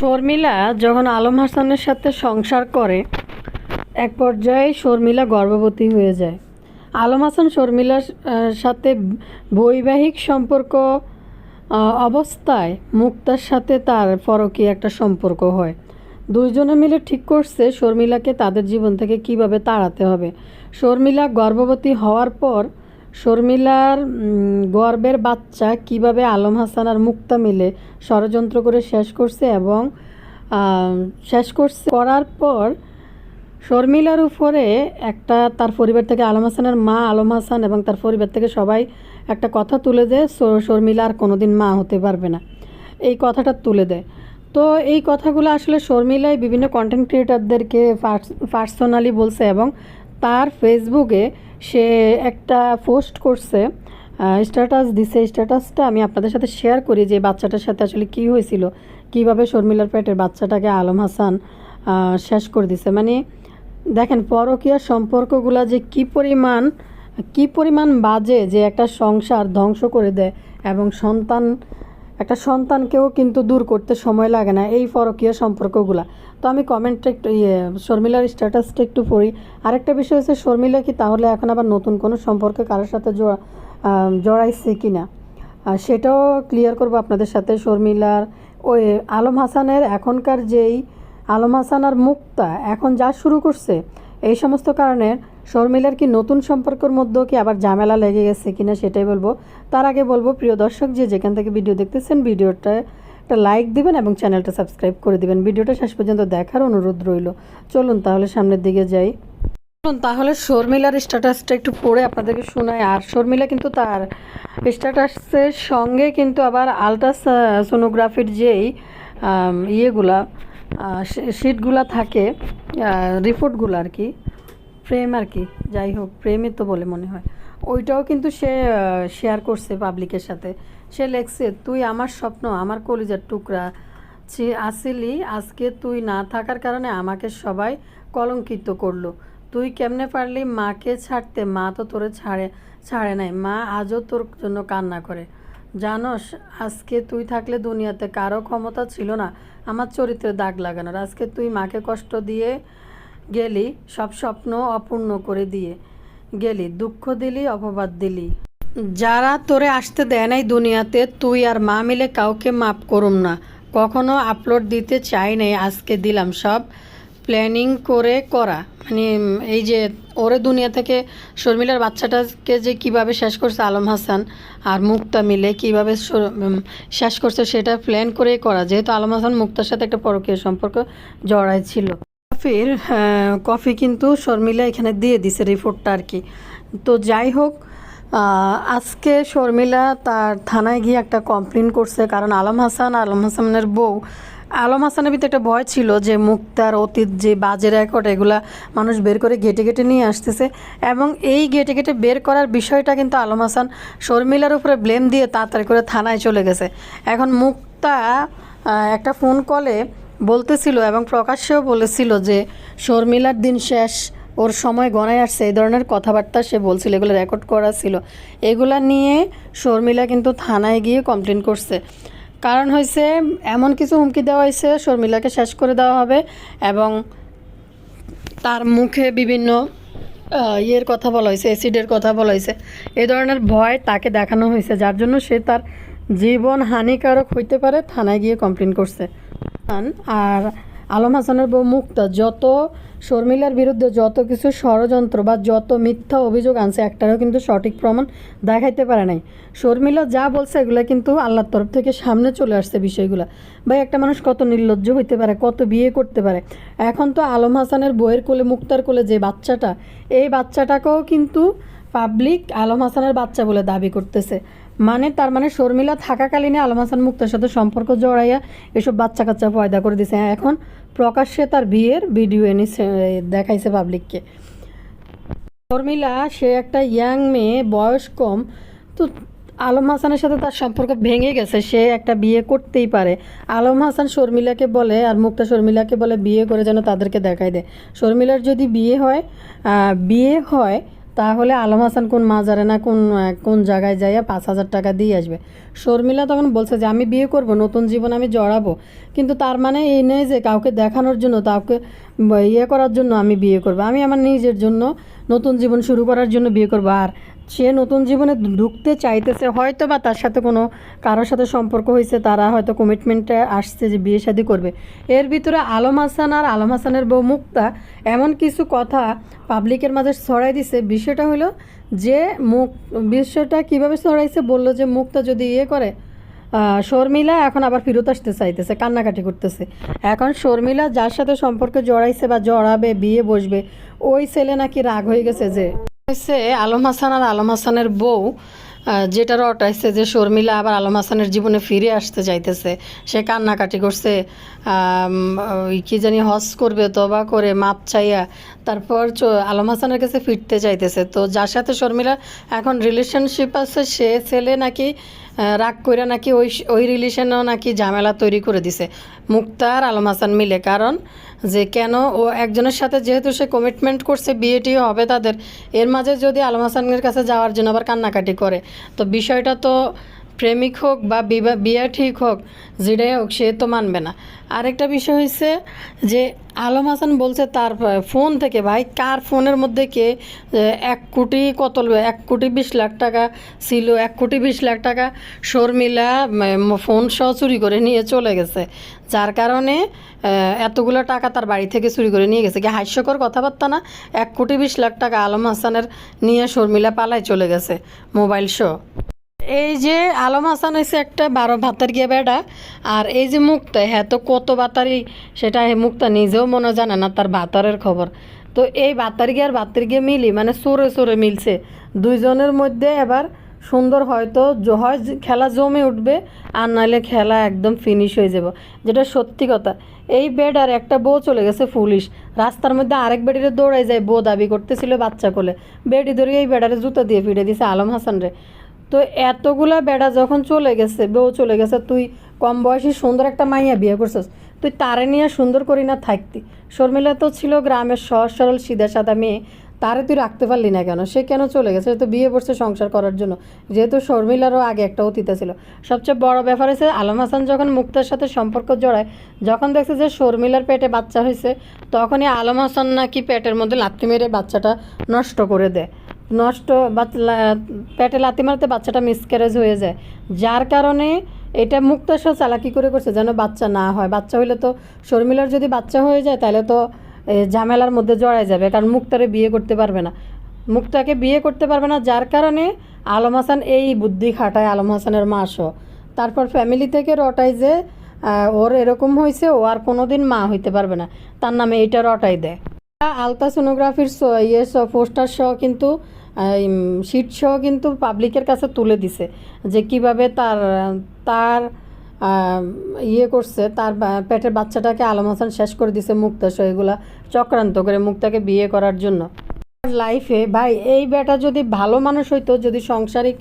শর্মিলা যখন আলম হাসানের সাথে সংসার করে, এক পর্যায়ে শর্মিলা গর্ভবতী হয়ে যায়। আলম হাসান শর্মিলার সাথে বৈবাহিক সম্পর্ক অবস্থায় মুক্তার সাথে তার পরকীয় একটা সম্পর্ক হয়। দুইজনে মিলে ঠিক করছে শর্মিলাকে তাদের জীবন থেকে কীভাবে তাড়াতে হবে। শর্মিলা গর্ভবতী হওয়ার পর শর্মিলার গর্বের বাচ্চা কীভাবে আলম হাসান আর মুক্তা মিলে ষড়যন্ত্র করে শেষ করছে এবং শেষ করছে করার পর শর্মিলার উপরে একটা তার পরিবার থেকে আলম হাসানের মা আলম হাসান এবং তার পরিবার থেকে সবাই একটা কথা তুলে দেয় শর্মিলা আর কোনোদিন মা হতে পারবে না। এই কথাটা তুলে দেয়। তো এই কথাগুলো আসলে শর্মিলাই বিভিন্ন কন্টেন্ট ক্রিয়েটারদেরকে পার্সোনালি বলছে এবং তার ফেসবুকে সে একটা পোস্ট করছে স্ট্যাটাস দিছে। স্ট্যাটাসটা আমি আপনাদের সাথে শেয়ার করি যে বাচ্চাটার সাথে আসলে কি হয়েছিল। কীভাবে শর্মিলার পেটের বাচ্চাটাকে আলম হাসান শেষ করে দিছে। মানে দেখেন, পরকীয়া সম্পর্কগুলা যে কি পরিমাণ কি পরিমাণ বাজে যে একটা সংসার ধ্বংস করে দেয় এবং সন্তান একটা সন্তানকেও কিন্তু দূর করতে সময় লাগে না এই ফরকীয় সম্পর্কগুলা। তো আমি কমেন্টটা একটু ইয়ে শর্মিলার স্ট্যাটাসটা একটু পড়ি। আরেকটা বিষয় হচ্ছে, শর্মিলা কি তাহলে এখন আবার নতুন কোনো সম্পর্কে কারোর সাথে জোড়া জড়াইছে কি না সেটাও ক্লিয়ার করব আপনাদের সাথে। শর্মিলার, ওই, আলম হাসানের এখনকার যেই, আলম হাসান আর মুক্তা এখন যা শুরু করছে, এই সমস্ত কারণে শর্মিলার কি নতুন সম্পর্কের মধ্যেও কি আবার ঝামেলা লেগে গেছে কিনা সেটাই বলব। তার আগে বলব, প্রিয় দর্শক, যে যেখান থেকে ভিডিও দেখতেছেন, ভিডিওটা একটা লাইক দিবেন এবং চ্যানেলটা সাবস্ক্রাইব করে দিবেন। ভিডিওটা শেষ পর্যন্ত দেখার অনুরোধ রইল। চলুন তাহলে সামনের দিকে যাই। চলুন তাহলে শর্মিলার স্ট্যাটাসটা একটু পড়ে আপনাদেরকে শোনায় আর শর্মিলা কিন্তু তার স্ট্যাটাসের সঙ্গে কিন্তু আবার আলট্রা সোনোগ্রাফির যেই ইয়েগুলা শিটগুলা থাকে রিপোর্টগুলো আর কি ফ্রেম আর কি, যাই হোক প্রেমে তো বলে মনে হয়। ওইটাও কিন্তু সে শেয়ার করছে পাবলিকের সাথে। সে লেখছে, তুই আমার স্বপ্ন, আমার কলিজার টুকরা। আসিলি, আজকে তুই না থাকার কারণে আমাকে সবাই কলঙ্কিত করল। তুই কেমনে পারলি মাকে ছাড়তে? মা তো তোরে ছাড়ে ছাড়ে নাই। মা আজও তোর জন্য কান্না করে। জানোস, আজকে তুই থাকলে দুনিয়াতে কারও ক্ষমতা ছিল না। আমার চরিত্রে দাগ লাগানোর। আজকে তুই মাকে কষ্ট দিয়ে গেলি, সব স্বপ্ন অপূর্ণ করে দিয়ে। গেলি, দুঃখ দিলি, অপবাদ দিলি। যারা তোরে আসতে দেয় নাই দুনিয়াতে, তুই আর মা মিলে কাউকে মাপ করুম না। কখনো আপলোড দিতে চাই নাই, আজকে দিলাম সব প্ল্যানিং করে করা। মানে এই যে ওরে দুনিয়া থেকে শর্মিলার বাচ্চাটাকে যে কীভাবে শেষ করছে আলম হাসান আর মুক্তা মিলে কীভাবে শেষ করছে সেটা প্ল্যান করেই করা। যেহেতু আলম হাসান মুক্তার সাথে একটা পরকীয় সম্পর্ক জড়াই ছিল। কফির কফি কিন্তু শর্মিলা এখানে দিয়ে দিছে রিপোর্টটা আর কি। তো যাই হোক আজকে শর্মিলা তার থানায় গিয়ে একটা কমপ্লেন করছে, কারণ আলম হাসান, আলম হাসানের বউ, আলম হাসানের ভিতরে একটা ভয় ছিল যে মুক্তার অতীত যে বাজে রেকর্ড এগুলা মানুষ বের করে গেটে গেটে নিয়ে আসতেছে। এবং এই গেটে গেটে বের করার বিষয়টা কিন্তু আলম হাসান শর্মিলার উপরে ব্লেম দিয়ে তাড়াতাড়ি করে থানায় চলে গেছে। এখন মুক্তা একটা ফোন কলে বলতেছিল এবং প্রকাশ্যেও বলেছিল যে শর্মিলার দিন শেষ, ওর সময় গণায় আসছে, এই ধরনের কথাবার্তা সে বলছিল, এগুলো রেকর্ড করা ছিল। এগুলা নিয়ে শর্মিলা কিন্তু থানায় গিয়ে কমপ্লেন করছে। কারণ হয়েছে এমন কিছু হুমকি দেওয়া হয়েছে শর্মিলাকে শেষ করে দেওয়া হবে এবং তার মুখে বিভিন্ন ইয়ের কথা বলা হয়েছে অ্যাসিডের কথা বলা হয়েছে এই ধরনের ভয় তাকে দেখানো হয়েছে যার জন্য সে তার জীবন হানিকারক হইতে পারে, থানায় গিয়ে কমপ্লেন করছে। আর আলম হাসানের বউ মুক্তা যত শর্মিলার বিরুদ্ধে যত কিছু ষড়যন্ত্র বা যত মিথ্যা অভিযোগ আনছে, একটারও কিন্তু সঠিক প্রমাণ দেখাইতে পারে নাই। শর্মিলা যা বলছে, এগুলো কিন্তু আল্লাহর তরফ থেকে সামনে চলে আসছে বিষয়গুলো। ভাই, একটা মানুষ কত নির্লজ্জ হইতে পারে, কত বিয়ে করতে পারে। এখন তো আলম হাসানের বইয়ের কোলে, মুক্তার কোলে যে বাচ্চাটা, এই বাচ্চাটাকেও কিন্তু পাবলিক আলম হাসানের বাচ্চা বলে দাবি করতেছে। মানে তার মানে শর্মিলা থাকাকালীনে আলম হাসান মুক্তার সাথে সম্পর্ক জড়াইয়া এসব বাচ্চা কাচ্চা পয়দা করে দিছে। এখন প্রকাশ্যে তার বিয়ের ভিডিও এনে সে- দেখাইছে পাবলিককে। শর্মিলা, সে একটা ইয়াং মেয়ে, বয়স কম। তো আলম হাসানের সাথে তার সম্পর্ক ভেঙে গেছে, সে একটা বিয়ে করতেই পারে। আলম হাসান শর্মিলাকে বলে আর মুক্তা শর্মিলাকে বলে বিয়ে করে যেন তাদেরকে দেখাই দেয়। শর্মিলার যদি বিয়ে হয় বিয়ে হয় তাহলে আলম হাসান কোন মাজারে না কোন কোন জায়গায় যাইয়া পাঁচ হাজার টাকা দিয়ে আসবে? শর্মিলা তখন বলছে যে, আমি বিয়ে করব, নতুন জীবন আমি জড়াবো। কিন্তু তার মানে এই নেই যে, কাউকে দেখানোর জন্য, কাউকে ইয়ে করার জন্য আমি বিয়ে করব। আমি আমার নিজের জন্য নতুন জীবন শুরু করার জন্য বিয়ে করব। আর সে নতুন জীবনে ঢুকতে চাইতেছে, হয়তো বা তার সাথে কোনো, কারোর সাথে সম্পর্ক হয়েছে, তারা হয়তো কমিটমেন্টে আসছে যে বিয়ে শাদী করবে। এর ভিতরে আলম হাসান আর আলম হাসানের বউ মুক্তা এমন কিছু কথা পাবলিকের মাঝে ছড়াই দিছে। বিষয়টা হলো যে মুখ বিষয়টা কীভাবে ছড়াইছে বলল যে মুক্তা যদি ইয়ে করে শর্মিলা এখন আবার ফেরত আসতে চাইতেছে কান্নাকাটি করতেছে। এখন শর্মিলা যার সাথে সম্পর্কে জড়াইছে বা জড়াবে বিয়ে বসবে ওই ছেলে নাকি রাগ হয়ে গেছে যে হয়েছে আলম হাসান আর আলম হাসানের বউ আহ, যেটা রটাইছে যে শর্মিলা আবার আলম হাসানের জীবনে ফিরে আসতে চাইতেছে। সে কান্নাকাটি করছে কি জানি হজ করবে তবা করে মাপ চাইয়া তারপর আলম হাসানের কাছে ফিরতে চাইতেছে। তো যার সাথে শর্মিলা এখন রিলেশনশিপ আছে, সে ছেলে নাকি রাগ করে নাকি ওই ওই রিলেশনেও নাকি ঝামেলা তৈরি করে দিছে। মুক্তার, আলম হাসান মিলে। কারণ যে কেন ও একজনের সাথে যেহেতু সে কমিটমেন্ট করছে বিয়েটি হবে তাদের, এর মাঝে যদি আলম হাসানের কাছে যাওয়ার জন্য আবার কান্নাকাটি করে। তো বিষয়টা তো প্রেমিক হোক বা বিবাহ বিয়ে ঠিক হোক, যেটাই হোক, সে তো মানবে না। আরেকটা বিষয় হয়েছে যে আলম হাসান বলছে তার ফোন থেকে, ভাই, কার ফোনের মধ্যে কে এক কোটি কত এক কোটি বিশ লাখ টাকা ছিল, এক কোটি বিশ লাখ টাকা শর্মিলা ফোন সহ চুরি করে নিয়ে চলে গেছে। যার কারণে এতগুলো টাকা তার বাড়ি থেকে চুরি করে নিয়ে গেছে। কি হাস্যকর কথাবার্তা না? এক কোটি বিশ লাখ টাকা আলম হাসানের নিয়ে শর্মিলা পালায় চলে গেছে মোবাইল শো এই যে আলম হাসান হয়েছে একটা বারো ভাতের গিয়ে বেড়া, আর এই যে মুক্তা হ্যাঁ তো কত বাতারি সেটা মুক্তা নিজেও মনে জানে না, তার বাতারের খবর। তো এই বাতার গিয়ে আর বাতের গিয়ে মিলি মানে সরে সরে মিলছে। দুইজনের মধ্যে এবার সুন্দর হয়তো হয় খেলা জমে উঠবে, আর নাহলে খেলা একদম ফিনিশ হয়ে যাব। যেটা সত্যি কথা, এই বেড আর একটা বউ চলে গেছে পুলিশ, রাস্তার মধ্যে আরেক বেডিরে দৌড়াই যায়, বউ দাবি করতেছিল বাচ্চা কোলে। বেডি ধরে এই বেডারে জুতা দিয়ে ফিরে দিছে আলম হাসান রে তো এতগুলা বেড়া যখন চলে গেছে, বউ চলে গেছে, তুই কম বয়সী সুন্দর একটা মাইয়া বিয়ে করছিস, তুই তারে নিয়ে সুন্দর করি না থাকতি। শর্মিলা তো ছিল গ্রামের সহজ সরল সিধা সাদা মেয়ে, তারে তুই রাখতে পারলি না কেন? সে কেন চলে গেছে? তো বিয়ে করছে সংসার করার জন্য, যেহেতু শর্মিলারও আগে একটা অতীতে ছিল। সবচেয়ে বড় ব্যাপার হয়েছে, আলম হাসান যখন মুক্তার সাথে সম্পর্ক জড়ায়, যখন দেখছে যে শর্মিলার পেটে বাচ্চা হয়েছে, তখনই আলম হাসান নাকি পেটের মধ্যে লাত্তি মেরে বাচ্চাটা নষ্ট করে দেয়। নষ্ট পেটে লাথি মারতে বাচ্চাটা মিসক্যারেজ হয়ে যায়। যার কারণে এটা মুক্তার সাথে চালাকি করে করছে যেন বাচ্চা না হয়। বাচ্চা হইলে তো শর্মিলার যদি বাচ্চা হয়ে যায়, তাহলে তো ঝামেলার মধ্যে জড়ায় যাবে, কারণ মুক্তারে বিয়ে করতে পারবে না। মুক্তাকে বিয়ে করতে পারবে না, যার কারণে আলম হাসান এই বুদ্ধি খাটায় আলম হাসানের মাসও। তারপর ফ্যামিলি থেকে রটায় যে ওর এরকম হয়েছে ও আর কোনোদিন মা হইতে পারবে না। তার নামে এইটা রটাই দেয়। আলতা সোনোগ্রাফির ইয়ে পোস্টার সহ কিন্তু সহ কিন্তু পাবলিকের কাছে তুলে দিছে যে কীভাবে তার তার ইয়ে করছে, তার পেটের বাচ্চাটাকে আলম হাসান শেষ করে দিছে মুক্তা এগুলা চক্রান্ত করে মুক্তাকে বিয়ে করার জন্য। লাইফে ভাই, এই বেটা যদি ভালো মানুষ হইতো, যদি সংসারিক,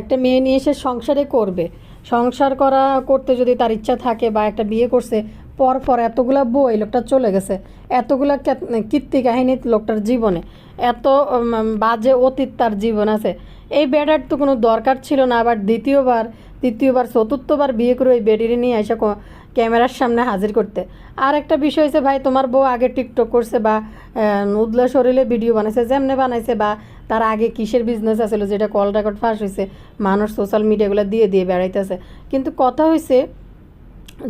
একটা মেয়ে নিয়ে এসে সংসারে করবে, সংসার করা করতে যদি তার ইচ্ছা থাকে বা একটা বিয়ে করছে পর পর এতগুলা বই লোকটা চলে গেছে। এতগুলা কীর্তি কাহিনী লোকটার জীবনে। এত বাজে অতীত তার জীবন আছে। এই বেডার তো কোনো দরকার ছিল না, আবার দ্বিতীয়বার তৃতীয়বার চতুর্থবার বিয়ে করে ওই বেডিরে নিয়ে এসে ক্যামেরার সামনে হাজির করতে। আর একটা বিষয় হচ্ছে ভাই, তোমার বউ আগে টিকটক করছে বা উদলা শরীরে ভিডিও বানাইছে, যেমনে বানাইছে বা তার আগে কিসের বিজনেস আছিল, যেটা কল রেকর্ড ফাঁস হয়েছে মানুষ সোশ্যাল মিডিয়াগুলো দিয়ে দিয়ে বেড়াইতেছে। কিন্তু কথা হয়েছে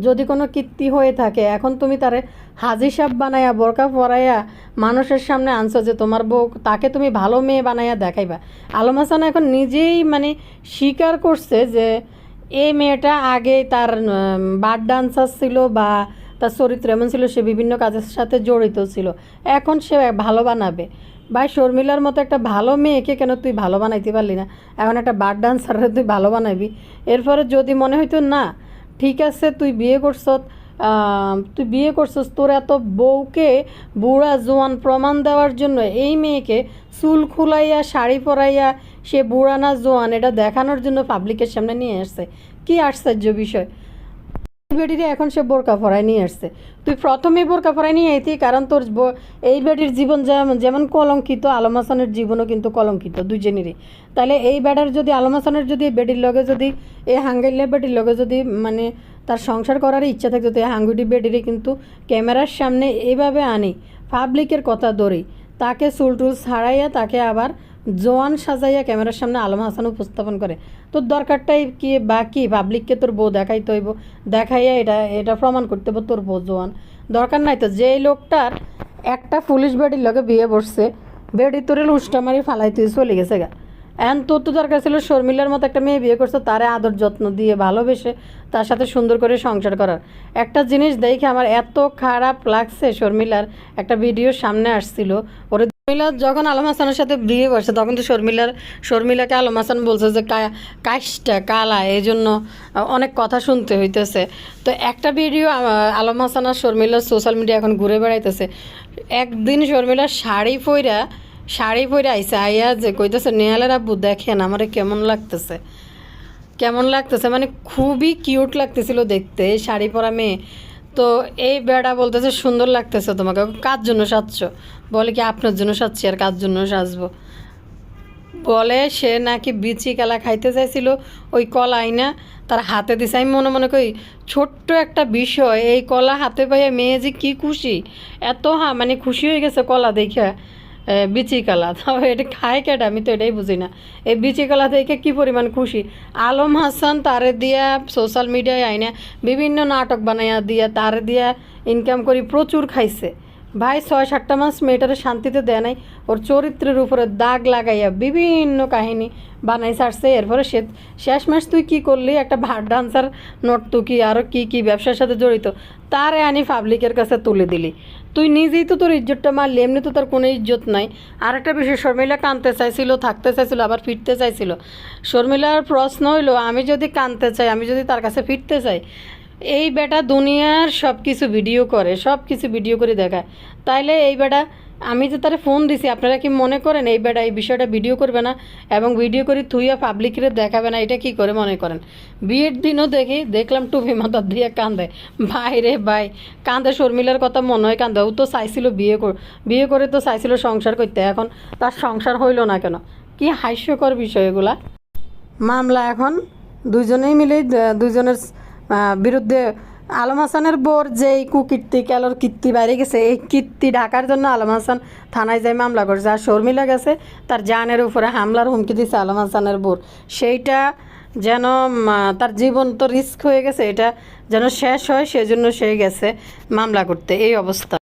যদি কোনো কীর্তি হয়ে থাকে, এখন তুমি তারে হাজি সাপ বানাইয়া বোরকা পরাইয়া মানুষের সামনে আনছো যে তোমার বউ, তাকে তুমি ভালো মেয়ে বানাইয়া দেখাইবা। আলম হাসান এখন নিজেই মানে স্বীকার করছে যে এই মেয়েটা আগে তার বার ডান্সার ছিল বা তার চরিত্র এমন ছিল, সে বিভিন্ন কাজের সাথে জড়িত ছিল। এখন সে ভালো বানাবে। ভাই, শর্মিলার মতো একটা ভালো মেয়েকে কেন তুই ভালো বানাইতে পারলি না? এখন একটা বার ডান্সারে তুই ভালো বানাবি। এরপরে যদি মনে হইতো না ঠিক আছে, তুই বিয়ে করছ তুই বিয়ে করছস, তোর এত বউকে বুড়া জোয়ান প্রমাণ দেওয়ার জন্য এই মেয়েকে চুল খুলাইয়া, শাড়ি পরাইয়া সে বুড়া না জোয়ান, এটা দেখানোর জন্য পাবলিকের সামনে নিয়ে আসছে। কি আশ্চর্য বিষয়। বেডিরে এখন সে বোরকা পরায় নিয়ে আসছে। তুই প্রথমে বোরকা পরায় নিয়ে আইতি, কারণ তোর এই বেডির জীবন যেমন কলঙ্কিত, আলম হাসানের জীবনও কিন্তু কলঙ্কিত দুজনেরই তাহলে এই বেডার যদি, আলম হাসানের যদি বেডির লগে যদি, এই হাঙ্গাইলে বেডির লগে যদি মানে তার সংসার করার ইচ্ছা থাকে তো এই হাঙ্গুটি বেডিরে কিন্তু ক্যামেরার সামনে এইভাবে আনি পাবলিকের কথা ধরি তাকে চুল টুল ছাড়াইয়া তাকে আবার জোয়ান সাজাইয়া ক্যামেরার সামনে আলম হাসান উপস্থাপন করে। তোর দরকারটাই কি বা কি? পাবলিককে তোর বউ দেখাইতে হইব। দেখাইয়া এটা এটা প্রমাণ করতে হইব তোর বউ জোয়ান। দরকার নাই তো, যেই লোকটার একটা পুলিশ বেডির লগে বিয়ে বসছে, বেডি তোরে উষ্টা মারি ফালাই তুই চলে গেছে গা। এখন তোর তো দরকার ছিল শর্মিলার মতো একটা মেয়ে বিয়ে করছে, তারে আদর যত্ন দিয়ে ভালোবেসে তার সাথে সুন্দর করে সংসার করার। একটা জিনিস দেখে আমার এত খারাপ লাগছে, শর্মিলার একটা ভিডিও সামনে আসছিল, ওরে শর্মিলা যখন আলম হাসানের সাথে বিয়ে করছে, তখন তো শর্মিলার, শর্মিলাকে আলম হাসান বলছে যে কাশটা কালা এই জন্য অনেক কথা শুনতে হইতেছে। তো একটা ভিডিও আলম হাসান আর শর্মিলার সোশ্যাল মিডিয়া এখন ঘুরে বেড়াইতেছে। একদিন শর্মিলার শাড়ি পইরা, শাড়ি পরে আইসে আইয়া যে কইতেছে, নেহালের আব্বু, দেখেন আমারে কেমন লাগতেছে। কেমন লাগতেছে? মানে খুবই কিউট লাগতেছিল দেখতে শাড়ি পরা মেয়ে। তো এই বেড়া বলতেছে, সুন্দর লাগতেছে তোমাকে। কার জন্য সাজছো? বলে কি, আপনার জন্য সাজছি আর কার জন্য সাজবো? বলে সে নাকি বিচি কলা খাইতে চাইছিল, ওই কলা আইনা তার হাতে দিছে। আমি মনে মনে করি, ছোট্ট একটা বিষয়, এই কলা হাতে পাইয়া মেয়ে যে কী খুশি। এত হা মানে খুশি হয়ে গেছে কলা দেখে। বিচি কলা। তাও এটা খায় কেটা আমি তো এটাই বুঝি না। এই বিচি কলা দেখে কী পরিমাণ খুশি? আলম হাসান তারে দিয়া সোশ্যাল মিডিয়ায় আইনে বিভিন্ন নাটক বানাইয়া দিয়া, তারে দিয়া ইনকাম করি প্রচুর খাইছে। ভাই, ছয় সাতটা মাস মেয়েটারে শান্তিতে দেয় নাই। ওর চরিত্রের উপরে দাগ লাগাইয়া বিভিন্ন কাহিনী বানাই ছাড়ছে এরপরে সে শেষ মাস তুই কি করলি? একটা ভাট ডান্সার নর্তকি আরও কি কি ব্যবসার সাথে জড়িত? তারে আনি পাবলিকের কাছে তুলে দিলি। তুই নিজেই তো তোর ইজ্জতটা মারলি, এমনি তো তার কোনো ইজ্জত নাই। আর একটা বিষয়, শর্মিলা কানতে চাইছিল, থাকতে চাইছিল, আবার ফিরতে চাইছিল। শর্মিলার প্রশ্ন হইল, আমি যদি কানতে চাই, আমি যদি তার কাছে ফিরতে চাই এই বেটা দুনিয়ার সব কিছু ভিডিও করে সব কিছু ভিডিও করে দেখায়। তাইলে এই বেটা, আমি যে তারে ফোন দিছি, আপনারা কি মনে করেন এই বেটা এই বিষয়টা ভিডিও করবে না? এবং ভিডিও করে থুইয়া পাবলিকের দেখাবে না, এটা কি করে মনে করেন? বিয়ের দিনও দেখি, দেখলাম টুপি মাথা দিয়ে কান্দে। ভাই রে ভাই, কান্দে শর্মিলার কথা মনে হয় কান্দে। ও তো চাইছিল বিয়ে কর, বিয়ে করে তো চাইছিল সংসার করতে। এখন তার সংসার হইল না কেন? কি হাস্যকর বিষয় এগুলা। মামলা এখন দুজনেই মিলে দ- দুজনের বিরুদ্ধে আলম হাসানের বোর যেই কুকীর্তি কেলোর কীর্তি বাইরে গেছে, এই কীর্তি ঢাকার জন্য আলম হাসান থানায় যাই মামলা করছে। আর শর্মিলা গেছে, তার জানের উপরে হামলার হুমকি দিছে আলম হাসানের বোর। সেইটা যেন তার জীবন তো রিস্ক হয়ে গেছে, এটা যেন শেষ হয়, সেজন্য সে গেছে মামলা করতে। এই অবস্থা।